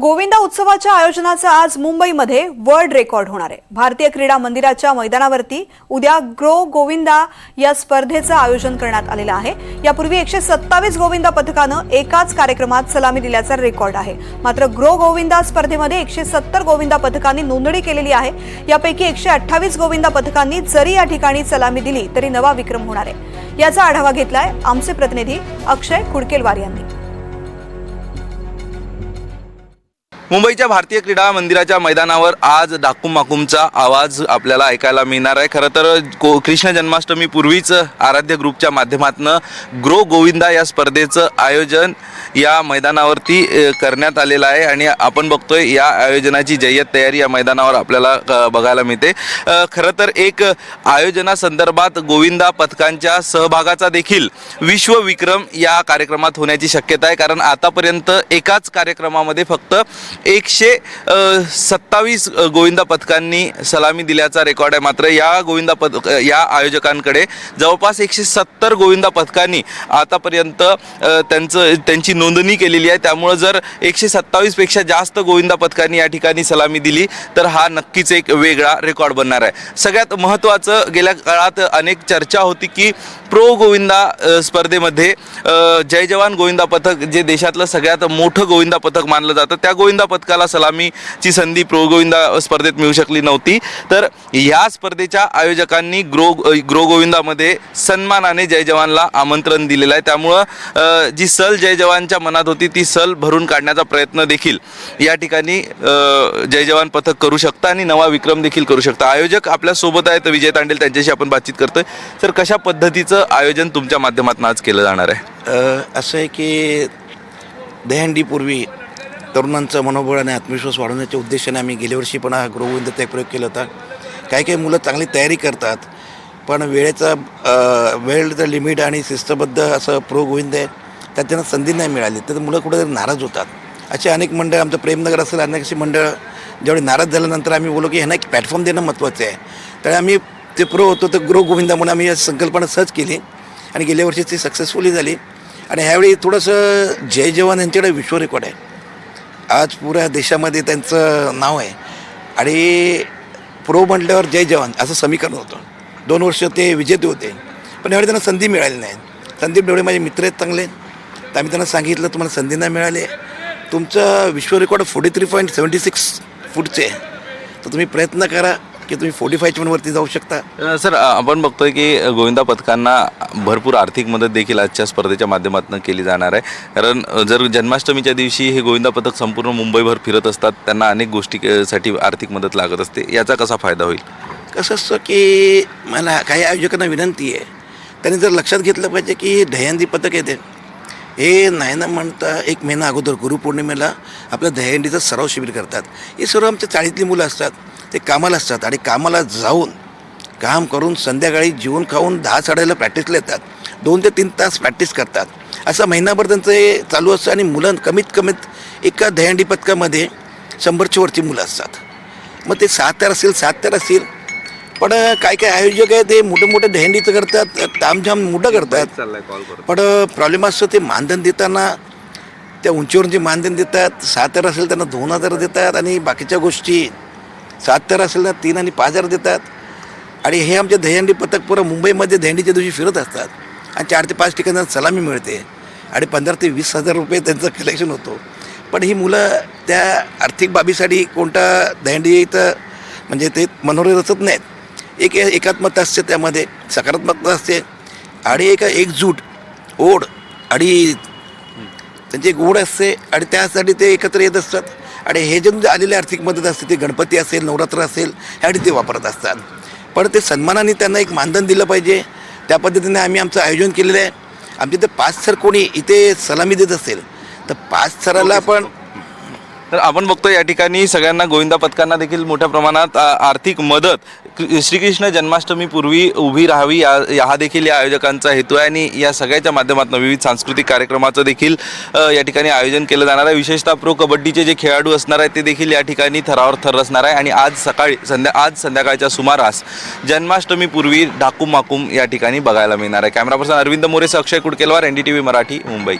गोविंदा उत्सवाच्या आयोजनाचा आज मुंबईमध्ये वर्ल्ड रेकॉर्ड होणार आहे. भारतीय क्रीडा मंदिराच्या मैदानावरती उद्या ग्रो गोविंदा या स्पर्धेचं आयोजन करण्यात आलेलं आहे. यापूर्वी एकशे सत्तावीस गोविंदा पथकानं एकाच कार्यक्रमात सलामी दिल्याचा रेकॉर्ड आहे. मात्र ग्रो गोविंदा स्पर्धेमध्ये एकशे सत्तर गोविंदा पथकांनी नोंदणी केलेली आहे. यापैकी एकशे अठ्ठावीस गोविंदा पथकांनी जरी या ठिकाणी सलामी दिली तरी नवा विक्रम होणार आहे. याचा आढावा घेतलाय आमचे प्रतिनिधी अक्षय कुडकेलवार यांनी. मुंबईच्या भारतीय क्रीडा मंदिराच्या मैदानावर आज डाकूम माकूमचा आवाज आपल्याला ऐकायला मिळणार आहे. खरं तर को कृष्ण जन्माष्टमी पूर्वीच आराध्य ग्रुपच्या माध्यमातून ग्रो गोविंदा या स्पर्धेचं आयोजन या मैदानावरती करण्यात आलेलं आहे आणि आपण बघतोय या आयोजनाची जय्यत तयारी या मैदानावर आपल्याला बघायला मिळते. खरं तर एक आयोजनासंदर्भात गोविंदा पथकांच्या सहभागाचा देखील विश्वविक्रम या कार्यक्रमात होण्याची शक्यता आहे. कारण आतापर्यंत एकाच कार्यक्रमामध्ये फक्त एकशे सत्तावीस गोविंदा पथकांनी सलामी दिल्याचा रेकॉर्ड आहे. मात्र या गोविंदा पथक या आयोजकांकडे जवळपास एकशे सत्तर गोविंदा पथकांनी आतापर्यंत त्यांचं त्यांची नोंदणी केलेली आहे. त्यामुळं जर एकशे सत्तावीसपेक्षा जास्त गोविंदा पथकांनी या ठिकाणी सलामी दिली तर हा नक्कीच एक वेगळा रेकॉर्ड बनणार आहे. सगळ्यात महत्त्वाचं गेल्या काळात अनेक चर्चा होती की प्रो गोविंदा स्पर्धेमध्ये जय जवान गोविंदा पथक जे देशातलं सगळ्यात मोठं गोविंदा पथक मानलं जातं त्या गोविंदा पथकाला सलामीची संधी प्रोगोविंदा स्पर्धेत मिळू शकली नव्हती. तर या स्पर्धेच्या आयोजकांनी ग्रो ग्रो गोविंदामध्ये सन्मानाने जय जवानला आमंत्रण दिलेलं आहे. त्यामुळं जी सल जय जवानच्या मनात होती ती सल भरून काढण्याचा प्रयत्न देखील या ठिकाणी जय जवान पथक करू शकतं आणि नवा विक्रम देखील करू शकता. आयोजक आपल्यासोबत आहेत विजय तांडेल त्यांच्याशी आपण बातचीत करतोय. सर कशा पद्धतीचं आयोजन तुमच्या माध्यमातून आज केलं जाणार आहे? असं आहे की दहंडीपूर्वी तरुणांचं मनोबळ आणि आत्मविश्वास वाढवण्याच्या उद्देशाने आम्ही गेल्या वर्षी पण हा गृहविंदचा एक प्रयोग केला होता. काही काही मुलं चांगली तयारी करतात पण वेळेचा वेळचं लिमिट आणि शिस्तबद्ध असं प्रो गोविंद आहे त्यात त्यांना संधी नाही मिळाली. तर मुलं कुठेतरी नाराज होतात. असे अनेक मंडळ आमचं प्रेमनगर असेल अनेक अशी मंडळ जेवढे नाराज झाल्यानंतर आम्ही बोललो की ह्यांना एक प्लॅटफॉर्म देणं महत्त्वाचं आहे. तर आम्ही ते प्रो होतो तर गृह गोविंदा म्हणून आम्ही या संकल्पना सहज केली आणि गेल्या वर्षी ती सक्सेसफुली झाली. आणि ह्यावेळी थोडंसं जय जवान यांच्याकडे विश्व रेकॉर्ड आहे. आज पुऱ्या देशामध्ये त्यांचं नाव आहे. आणि प्रो म्हटल्यावर जय जवान असं समीकरण होतं. दोन वर्ष ते विजेते होते. पण यावेळी त्यांना संधी मिळाली नाही. संदीप डोळे माझे मित्र आहेत चांगले. तर आम्ही त्यांना सांगितलं तुम्हाला संधी नाही मिळाली. तुमचं विश्व record forty three point seventy six फूटचे आहे. तर तुम्ही प्रयत्न करा. की तुम्ही फोर्टी फायच्या वरती जाऊ शकता. सर आपण बघतोय की गोविंदा पथकांना भरपूर आर्थिक मदत देखील आजच्या स्पर्धेच्या माध्यमातून केली जाणार आहे. कारण जर जन्माष्टमीच्या दिवशी हे गोविंदा पथक संपूर्ण मुंबईभर फिरत असतात त्यांना अनेक गोष्टीसाठी आर्थिक मदत लागत असते. याचा कसा फायदा होईल? कसं असतं की मला काही आयोजकांना विनंती आहे. त्यांनी जर लक्षात घेतलं पाहिजे की दह्यांदी पथक येते हे नाही ना म्हणता एक महिना अगोदर गुरुपौर्णिमेला आपल्या दह्यांडीचं सराव शिबिर करतात. हे सर्व आमच्या चाळीतली मुलं असतात ते कामाला असतात आणि कामाला जाऊन काम करून संध्याकाळी जेवण खाऊन दहा साडेला प्रॅक्टिसला येतात. दोन ते तीन तास प्रॅक्टिस करतात. असं महिनाभर त्यांचं हे चालू असतं आणि मुलं कमीत कमीत एका दह्यांडी पथकामध्ये शंभरच्या वरची मुलं असतात. मग ते सात तर असेल सात तर असतील पण काय काय आयोजक आहे ते मोठे मोठे दहंडीचं करतात तामझाम मोठं करतात. चाललाय कॉल करतो. पण प्रॉब्लेम असतो ते मानधन देताना त्या उंचीवरून जे मानधन देतात सात तर असेल त्यांना दोन हजार देतात आणि बाकीच्या गोष्टी सात तर असेल ना तीन आणि पाच हजार देतात. आणि हे आमचे दहीहंडी पथक पुरं मुंबईमध्ये दहीहंडीच्या दिवशी फिरत असतात. आणि चार ते पाच ठिकाणी सलामी मिळते. आणि पंधरा ते वीस हजार रुपये त्यांचं कलेक्शन होतो. पण ही मुलं त्या आर्थिक बाबीसाठी कोणता दहीहंडी इथं म्हणजे ते मनोरे रचत नाहीत. एक एकात्मता असते त्यामध्ये सकारात्मकता असते आणि एक एकजूट ओढ आणि त्यांची एक ओढ असते आणि त्यासाठी ते एकत्र येत असतात. आणि हे जे आलेले आर्थिक मदत असते ते गणपती असेल नवरात्र असेल ह्यासाठी ते वापरत असतात. पण ते सन्मानाने त्यांना एक मानधन दिलं पाहिजे. त्या पद्धतीने आम्ही आमचं आयोजन केलेलं आहे. आमच्या इथे पाच सर कोणी इथे सलामी देत असेल तर पाच सराला पण तर आपण बघतो या ठिकाणी सगळ्यांना गोविंदा पथकांना देखील मोठ्या प्रमाणात आर्थिक मदत श्रीकृष्ण जन्माष्टमीपूर्वी उभी राहावी या हा देखील या आयोजकांचा हेतू आहे आणि या सगळ्याच्या माध्यमातून विविध सांस्कृतिक कार्यक्रमाचं देखील या ठिकाणी आयोजन केलं जाणार आहे. विशेषतः प्रो कबड्डीचे जे खेळाडू असणार आहेत ते देखील या ठिकाणी थरावर थर असणार आहे. आणि आज सकाळी संध्या आज संध्याकाळच्या सुमारास जन्माष्टमीपूर्वी ढाकूम माकूम या ठिकाणी बघायला मिळणार आहे. Camera person Arvind Mores Akshay Kudkelwar N D T V Marathi Mumbai.